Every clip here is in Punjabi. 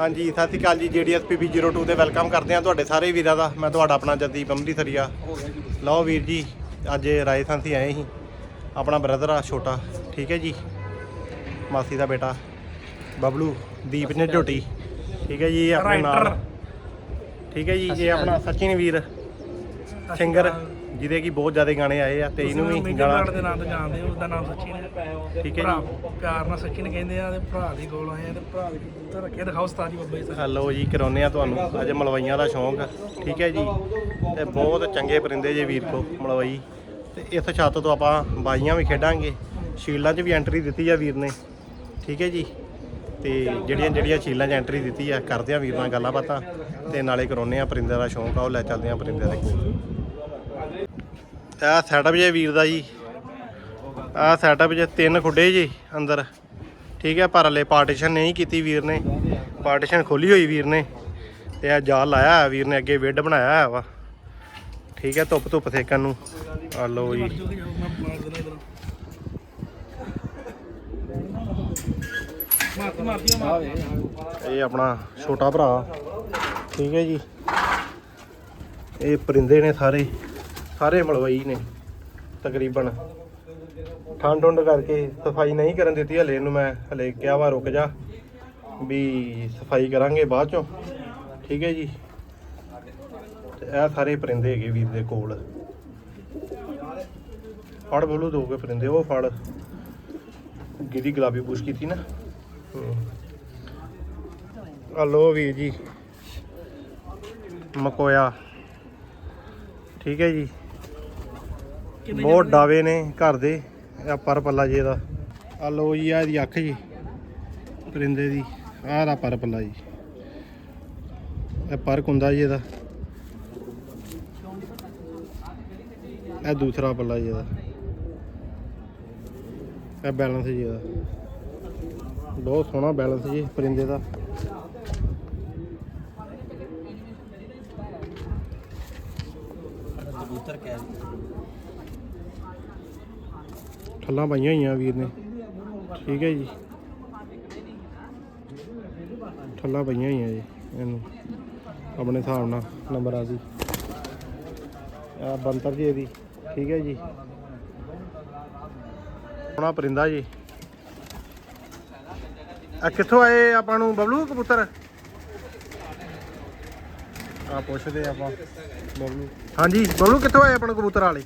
ਹਾਂਜੀ ਸਤਿ ਸ਼੍ਰੀ ਅਕਾਲ ਜੀ ਜੀਡੀਐਸਪੀ 02 ਤੇ ਵੈਲਕਮ ਕਰਦੇ ਹਾਂ ਤੁਹਾਡੇ ਸਾਰੇ ਵੀਰਾਂ ਦਾ। ਮੈਂ ਤੁਹਾਡਾ ਆਪਣਾ ਜਦੀਪ ਅੰਮ੍ਰਿਤਸਰੀਆ। ਲਓ ਵੀਰ ਜੀ ਅੱਜ ਰਾਜਸਥਾਨ ਸੀ ਆਏ ਸੀ। ਆਪਣਾ ਬ੍ਰਦਰ ਆ ਛੋਟਾ ਠੀਕ ਹੈ ਜੀ? ਮਾਸੀ ਦਾ ਬੇਟਾ ਬਬਲੂ ਦੀਪ ਨੇ ਝੋਟੀ। ਠੀਕ ਹੈ ਜੀ ਇਹ ਆਪਣੇ ਨਾਲ। ਠੀਕ ਹੈ ਜੀ ਇਹ ਆਪਣਾ ਸਚਿਨ ਵੀਰ ਸਿੰਗਰ। ਜਿਹਦੇ ਕੀ ਬਹੁਤ ਜ਼ਿਆਦਾ ਗਾਣੇ ਆਏ ਆ ਤੇ ਇਹਨੂੰ ਵੀ ਗਾਣਾ ਦੇ ਨਾਮ ਤੋਂ ਜਾਣਦੇ ਹੋ ਉਹਦਾ ਨਾਮ ਸਚਿਨ ਹੈ ਠੀਕ ਹੈ ਜੀ। ਪਿਆਰ ਨਾਲ ਸਚਿਨ ਕਹਿੰਦੇ ਆ ਤੇ ਭਰਾ ਦੇ ਕੋਲ ਆਏ ਆ ਤੇ ਭਰਾ ਦੇ ਪੁੱਤਰ ਰੱਖਿਆ ਦਿਖਾਓ ਉਸਤਾਦ ਜੀ ਬੱਬਾ ਜੀ ਹੈਲੋ ਜੀ ਕਰਾਉਨੇ ਆ ਤੁਹਾਨੂੰ। ਅੱਜ ਮਲਵਈਆਂ ਦਾ ਸ਼ੌਂਕ ਠੀਕ ਹੈ ਜੀ। ਤੇ ਬਹੁਤ ਚੰਗੇ ਪਰਿੰਦੇ ਜੇ ਵੀਰ ਕੋ ਮਲਵਈ। ਤੇ ਇਸ ਛੱਤ ਤੋਂ ਆਪਾਂ ਬਾਈਆਂ ਵੀ ਖੇਡਾਂਗੇ। ਸ਼ੀਲਡਾਂ 'ਚ ਵੀ ਐਂਟਰੀ ਦਿੱਤੀ ਆ ਵੀਰ ਨੇ। ਠੀਕ ਹੈ ਜੀ। ਤੇ ਜਿਹੜੀਆਂ ਜਿਹੜੀਆਂ ਸ਼ੀਲਡਾਂ 'ਚ ਐਂਟਰੀ ਦਿੱਤੀ ਆ ਕਰਦੇ ਆ ਵੀਰ ਨਾਲ ਗੱਲਾਂ ਬਾਤਾਂ। ਤੇ ਨਾਲੇ ਕਰਾਉਨੇ ਆ ਪਰਿੰਦੇ ਦਾ ਸ਼ੌਂਕ ਆ ਉਹ ਲੈ ਚੱਲਦੇ ਆ ਪਰਿੰਦੇ ਦੇ। ਕੋਲ ਇਹ ਸੈਟਅਪ ਜੇ ਵੀਰ ਦਾ ਜੀ। ਆਹ ਸੈਟਅਪ ਜੇ ਤਿੰਨ ਖੁੱਡੇ ਜੀ ਅੰਦਰ। ਠੀਕ ਹੈ, ਪਰ ਹਲੇ ਪਾਰਟੀਸ਼ਨ ਨਹੀਂ ਕੀਤੀ ਵੀਰ ਨੇ। ਪਾਰਟੀਸ਼ਨ ਖੋਲੀ ਹੋਈ ਵੀਰ ਨੇ। ਤੇ ਇਹ ਜਾਲ ਲਾਇਆ ਹੈ ਵੀਰ ਨੇ, ਅੱਗੇ ਵਿੱਡ ਬਣਾਇਆ ਹੋਇਆ ਵਾ। ਠੀਕ ਹੈ, ਧੁੱਪ ਧੁੱਪ ਸੇਕਣ ਨੂੰ। ਆ ਲਓ ਜੀ। ਇਹ ਆਪਣਾ ਛੋਟਾ ਭਰਾ। ਠੀਕ ਹੈ ਜੀ। ਇਹ ਪਰਿੰਦੇ ਨੇ ਸਾਰੇ। ਸਾਰੇ ਮਲਵਈ ਨੇ, ਤਕਰੀਬਨ। ਠੰਡ ਠੰਡ ਕਰਕੇ ਸਫ਼ਾਈ ਨਹੀਂ ਕਰਨ ਦਿੱਤੀ ਹਲੇ, ਇਹਨੂੰ ਮੈਂ ਹਲੇ ਕਿਹਾ ਵਾ ਰੁਕ ਜਾ, ਵੀ ਸਫ਼ਾਈ ਕਰਾਂਗੇ ਬਾਅਦ ਚੋਂ। ਠੀਕ ਹੈ ਜੀ। ਤੇ ਇਹ ਸਾਰੇ ਪਰਿੰਦੇ ਹੈਗੇ ਵੀਰ ਦੇ ਕੋਲ। ਫੜ ਬੋਲੂ ਦੋਗੇ ਪਰਿੰਦੇ, ਉਹ ਫੜ। ਗਿਰੀ ਗੁਲਾਬੀ ਪੂਛ ਕੀਤੀ ਨਾ। ਹੂੰ। ਹਲੋ ਵੀਰ ਜੀ, ਮਕੋਇਆ। ਠੀਕ ਹੈ ਜੀ। ਬਹੁਤ ਡਾਵੇ ਨੇ ਘਰ ਦੇ ਆ ਪਰ ਪੱਲਾ ਜੀ ਇਹਦਾ ਆ ਲੋ ਜੀ ਆ ਇਹਦੀ ਅੱਖ ਜੀ ਪਰਿੰਦੇ ਦੀ। ਆਹ ਦਾ ਪਰ ਪੱਲਾ ਜੀ। ਇਹ ਪਰ ਕੁੰਦਾ ਜੀ ਇਹਦਾ। ਇਹ ਦੂਸਰਾ ਪੱਲਾ ਜੀ ਇਹਦਾ। ਇਹ ਬੈਲੈਂਸ ਜੀ ਇਹਦਾ। ਬਹੁਤ ਸੋਹਣਾ ਬੈਲੈਂਸ ਜੀ ਪਰਿੰਦੇ ਦਾ। ਕਬੂਤਰ ਕਹਿ ਠੱਲਾਂ ਪਾਈਆਂ ਹੋਈਆਂ ਵੀਰ ਨੇ। ਠੀਕ ਹੈ ਜੀ। ਠੱਲਾਂ ਪਈਆਂ ਹੋਈਆਂ ਜੀ ਇਹਨੂੰ, ਆਪਣੇ ਹਿਸਾਬ ਨਾਲ, ਨੰਬਰ ਆ ਜੀ ਆ ਬੰਤਰ ਜੀ ਇਹਦੀ। ਠੀਕ ਹੈ ਜੀ। ਸੋਹਣਾ ਪਰਿੰਦਾ ਜੀ। ਆ ਕਿੱਥੋਂ ਆਏ ਆਪਾਂ ਨੂੰ? ਬਬਲੂ ਕਬੂਤਰ ਆ ਪੁੱਛਦੇ ਆਪਾਂ, ਬਬਲੂ। ਹਾਂਜੀ, ਬਬਲੂ ਕਿੱਥੋਂ ਆਏ ਆਪਾਂ ਕਬੂਤਰ ਵਾਲੇ?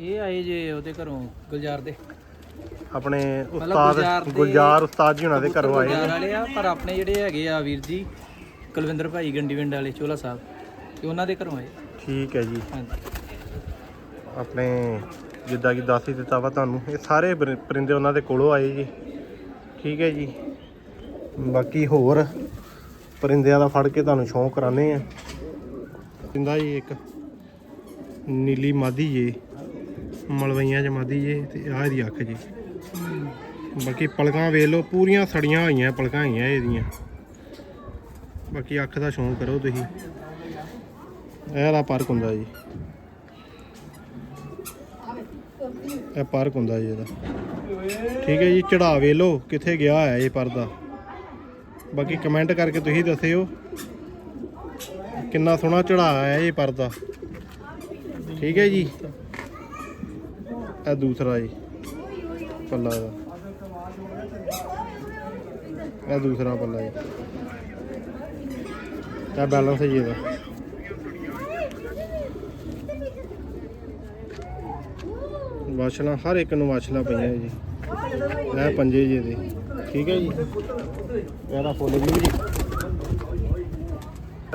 ਇਹ ਆਏ ਜੇ ਉਹਦੇ ਘਰੋਂ ਗੁਲਜ਼ਾਰ ਦੇ। ਆਪਣੇ ਗੁਲਜ਼ਾਰ ਉਸਤਾਦ ਦੇ- ਗੁਲਜ਼ਾਰ ਉਸਤਾਦ ਜੀ ਉਹਨਾਂ ਦੇ ਘਰੋਂ ਆਏ। ਗੁਲਜ਼ਾਰ ਨੇ। ਵਾਲੇ ਆ ਪਰ ਆਪਣੇ ਜਿਹੜੇ ਹੈਗੇ ਆ ਵੀਰ ਜੀ ਕੁਲਵਿੰਦਰ ਭਾਈ ਗੰਡੀਵਿੰਡ ਵਾਲੇ ਚੋਲਾ ਸਾਹਿਬ ਤੇ ਉਹਨਾਂ ਦੇ ਘਰੋਂ ਆਏ। ਠੀਕ ਹੈ ਜੀ। ਹਾਂਜੀ। ਆਪਣੇ ਜਿੱਦਾਂ ਕਿ ਦੱਸ ਹੀ ਦਿੱਤਾ ਵਾ ਤੁਹਾਨੂੰ ਇਹ ਸਾਰੇ ਪਰਿ- ਪਰਿੰਦੇ ਉਹਨਾਂ ਦੇ ਕੋਲੋਂ ਆਏ ਜੀ। ਠੀਕ ਹੈ ਜੀ। ਬਾਕੀ ਹੋਰ ਪਰਿੰਦਿਆਂ ਦਾ ਫੜ ਕੇ ਤੁਹਾਨੂੰ ਸ਼ੌਂਕ ਕਰਾਣੇ ਆ। ਪਿੰਦਾ ਜੀ ਇੱਕ ਨੀਲੀ ਮਾਦੀ ਜੇ। ਮਲਵਈਆਂ ਚ ਜੇ ਤੇ ਆਹ ਇਹਦੀ ਅੱਖ ਜੀ। ਬਾਕੀ ਪਲਕਾਂ ਵੇਖ ਲਓ, ਪੂਰੀਆਂ ਸੜੀਆਂ ਹੋਈਆਂ, ਪਲਕਾਂ ਹੋਈਆਂ ਇਹਦੀਆਂ। ਬਾਕੀ ਅੱਖ ਦਾ ਸ਼ੌਂਕ ਕਰੋ ਤੁਸੀਂ। ਇਹਦਾ ਪਾਰਕ ਹੁੰਦਾ ਜੀ। ਇਹ ਪਾਰਕ ਹੁੰਦਾ ਜੀ ਇਹਦਾ। ਠੀਕ ਹੈ ਜੀ ਚੜਾ ਵੇ ਲੋ ਕਿੱਥੇ ਗਿਆ ਹੈ ਇਹ ਪਰਦਾ। ਬਾਕੀ ਕਮੈਂਟ ਕਰਕੇ ਤੁਸੀਂ ਦੱਸਿਓ, ਕਿੰਨਾ ਸੋਹਣਾ ਚੜਾ ਹੈ ਇਹ ਪਰਦਾ। ਠੀਕ ਹੈ ਜੀ। ਇਹ ਦੂਸਰਾ ਜੀ, ਪੱਲਾ ਦਾ। ਇਹ ਦੂਸਰਾ ਪੱਲਾ ਜੀ। ਇਹ ਬੈਲੈਂਸ ਹੈ ਇਹਦਾ। ਵਾਸ਼ਲਾਂ, ਹਰ ਇੱਕ ਨੂੰ ਵਾਸ਼ਲਾ ਪਈਆਂ ਜੀ। ਇਹ ਪੰਜੇ ਜੀ ਦੇ। ਠੀਕ ਹੈ ਜੀ? ਇਹਦਾ ਫੁੱਲ ਵੀ ਜੀ।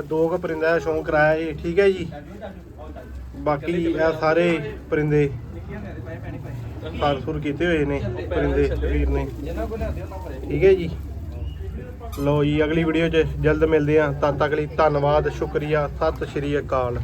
ਦੋ ਕੁ ਪਰਿੰਦਾ ਦਾ ਸ਼ੌਂਕ ਕਰਾਇਆ ਜੀ। ਠੀਕ ਹੈ ਜੀ? ਬਾਕੀ ਇਹ ਸਾਰੇ ਪਰਿੰਦੇ। ਸਾਰਸੁਰ ਕੀਤੇ ਹੋਏ ਨੇ ਪਰਿੰਦੇ ਵੀਰ ਨੇ। ਠੀਕ ਹੈ ਜੀ। ਲੋ ਜੀ, ਅਗਲੀ ਵੀਡੀਓ 'ਚ ਜਲਦ ਮਿਲਦੇ ਆ ਤਦ ਤੱਕ ਲਈ ਧੰਨਵਾਦ, ਸ਼ੁਕਰੀਆ। ਸਤਿ ਸ਼੍ਰੀ ਅਕਾਲ।